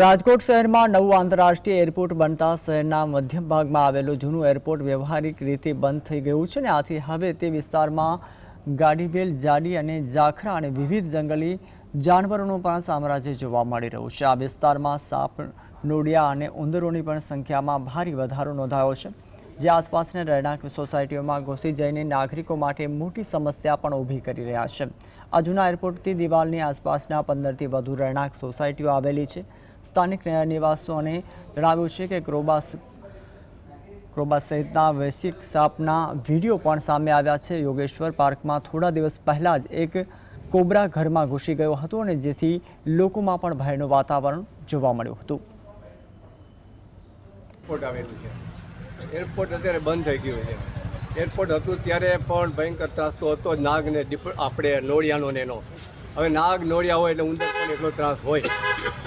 રાજકોટ શહેરમાં નવું આંતરરાષ્ટ્રીય એરપોર્ટ બનતા શહેરના મધ્યમ ભાગમાં આવેલું જૂનું એરપોર્ટ વ્યવહારિક રીતે બંધ થઈ ગયું છે અને આથી હવે તે વિસ્તારમાં ગાડીવેલ, જાડી અને જાખરા અને વિવિધ જંગલી જાનવરોનું પણ સામ્રાજ્ય જોવા મળી રહ્યું છે. આ વિસ્તારમાં સાપ, નોડિયા અને ઉંદરોની પણ સંખ્યામાં ભારે વધારો નોંધાયો છે. જે આસપાસના રહેણાંક સોસાયટીઓમાં ઘૂસી જઈને નાગરિકો માટે મોટી સમસ્યા પણ ઊભી કરી રહ્યા છે. આ જૂના એરપોર્ટથી દિવાલની આસપાસના પંદરથી વધુ રહેણાંક સોસાયટીઓ આવેલી છે. સ્થાનિક નિવાસીઓને જણાવ્યું છે કે ક્રોબાસ ક્રોબા સહિતના વૈશ્વિક સાપના વીડિયો પણ સામે આવ્યા છે. યોગેશ્વર પાર્કમાં થોડા દિવસ પહેલાં જ એક કોબરા ઘરમાં ઘૂસી ગયો હતો અને જેથી લોકોમાં પણ ભયનું વાતાવરણ જોવા મળ્યું હતું. એરપોર્ટ આવેલું છે. એરપોર્ટ અત્યારે બંધ થઈ ગયું છે. એરપોર્ટ હતું ત્યારે પણ ભયંકર ત્રાસ હતો નાગ ને આપણે નોળિયાનો ને એનો. હવે નાગ, નોળિયા હોય એટલે ઉંદર પણ એટલો ત્રાસ હોય.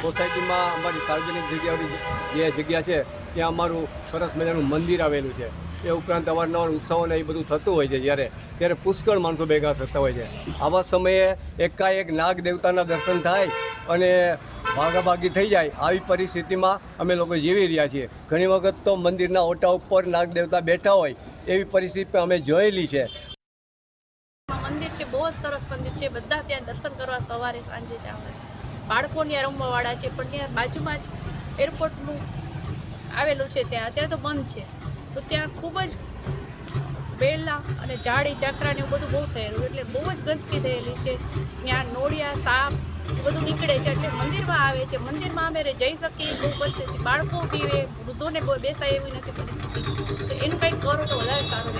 સોસાયટીમાં અમારી સાર્વજનિક જગ્યાઓની જે જગ્યા છે, ત્યાં અમારું સરસ મજાનું મંદિર આવેલું છે. એ ઉપરાંત અવારનવાર ઉત્સવોને એ બધું થતું હોય છે જ્યારે. ત્યારે પુષ્કળ માણસો ભેગા થતા હોય છે. આવા સમયે એકાએક નાગ દેવતાના દર્શન થાય અને ભાગાભાગી થઈ જાય. આવી પરિસ્થિતિમાં અમે લોકો જીવી રહ્યા છીએ. ઘણી વખત તો મંદિરના ઓટા ઉપર નાગ દેવતા બેઠા હોય. એવી પરિસ્થિતિ અમે જોયેલી છે. મંદિર છે, બહુ જ સરસ મંદિર છે. બધા ત્યાં દર્શન કરવા સવારે, સાંજે જ બાળકો ત્યાં રમવાવાળા છે, પણ ત્યાં બાજુમાં જ એરપોર્ટનું આવેલું છે ત્યાં. અત્યારે તો બંધ છે. તો ત્યાં ખૂબ જ બેલા અને ઝાડી ચાકરાને એવું બધું બહુ થયેલું એટલે બહુ જ ગંદકી થયેલી છે. ત્યાં નોળિયા, સાપ બધું નીકળે છે. એટલે મંદિરમાં આવે છે. મંદિરમાં અમે જઈ શકીએ, બહુ પરિસ્થિતિ. બાળકો પીવે વૃદ્ધોને કોઈ બેસાય એવી નથી પરિસ્થિતિ. તો એનું કંઈક 我都才在我家里刷